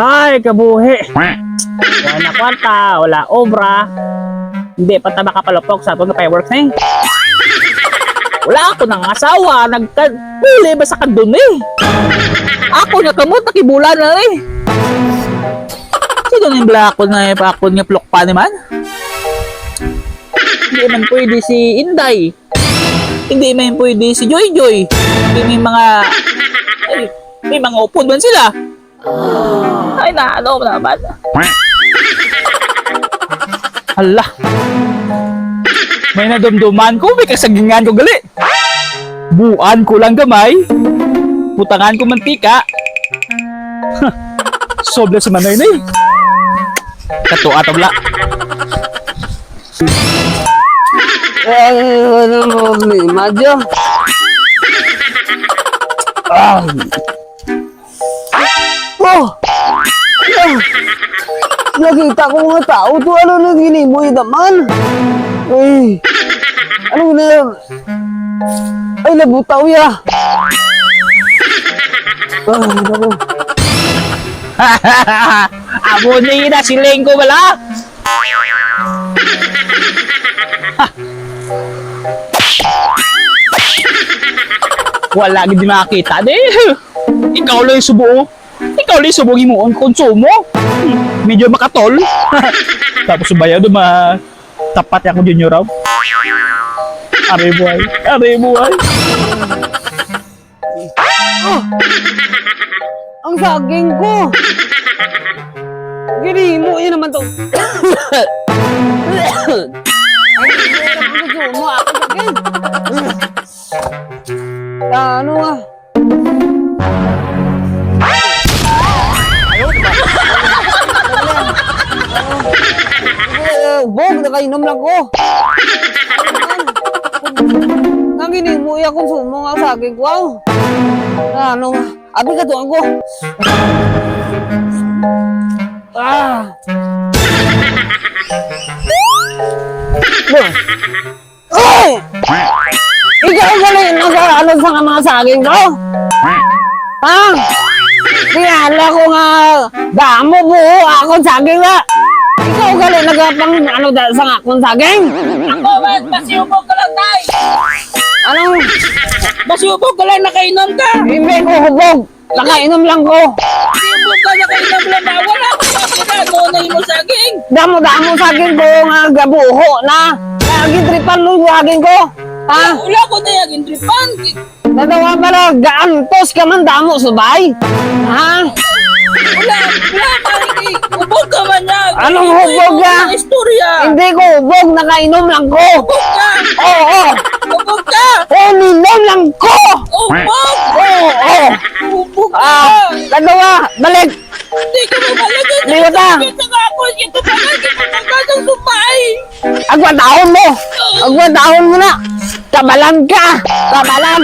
Ay, kabuhi. Wala na kwarta, wala obra. Hindi pa ta makapalupok sa itong fireworks na eh. Wala ako nang asawa, nagka... Huli ba sa kandun eh? Ako na kamot, nakibulan na eh. Sino na yung blakon na eh, pakon nga plok pa naman? Hindi man pwede si Inday. Hindi man pwede si Joy Joy. Hindi may mga... Ay, may mga upod man sila. Ay, na, ano naman. Hala. May nadumduman ko, may kasagingan ko gali. Buan ko lang gamay. Putangan ko mantika. Sobra si Manoy na eh. Kato at abla. Eh, ano mo, madyo? Ah. Ah. Nakita ko mga tao to, ano na ginimoy naman? Ay, ano na yan? Ay, labutaw ya! Ah, naku. Amo ni na siling ko wala. Wala gid makita di. Ikaw lang yung subo. Ikaw yung subo mo ang konsumo. Hmm, Medyo makatol. Tapos subaya do ma tapat ako junior raw. Are buhay. Are buhay. Ang saging ko! Ginimo, yun naman to. Ay, mo ako saging. Ano nga? Bog, nakainom lang ko. Nang ginimo iya kung sumo nga saging ko. ah. Ano nga? Abi ka tuwan ko. Ah. Oy! Ikaw gali nag-ano sa nga mga saging ko? Ha? Kiyala ko nga damo buo ako saging na. Ikaw gali nagapang ano da sa akong saging? Ako man, basiyubog ka lang tay. Ano? Basiyubog ka lang nakainom ka. Hindi ko hubog. Nakainom lang ko. Basiyubog ka nakainom lang ba? Wala ko makita. Nunay mo saging. Damo-damo saging ko nga gabuho na. Lagi tripan mo saging ko. Ha? Wala ko na yung indripan. Nadawa pa na gaantos ka man damo subay. Ha? Wala, wala Anong hubog ka? Istorya. Hindi ko hubog. Nakainom lang ko. Ubog ka. Oo. Oh, Ubog ka. Uminom lang ko. Ubog. Oo. Oh, Ubog ka. Ah, dalawa. Balik. Hindi mabalagan. Di ba ta? Kita ka ako. Ito pa lang. Kita ka ka ng sumay. Agwa dahon mo. Agwa dahon mo na. Kabalan ka. Kabalan.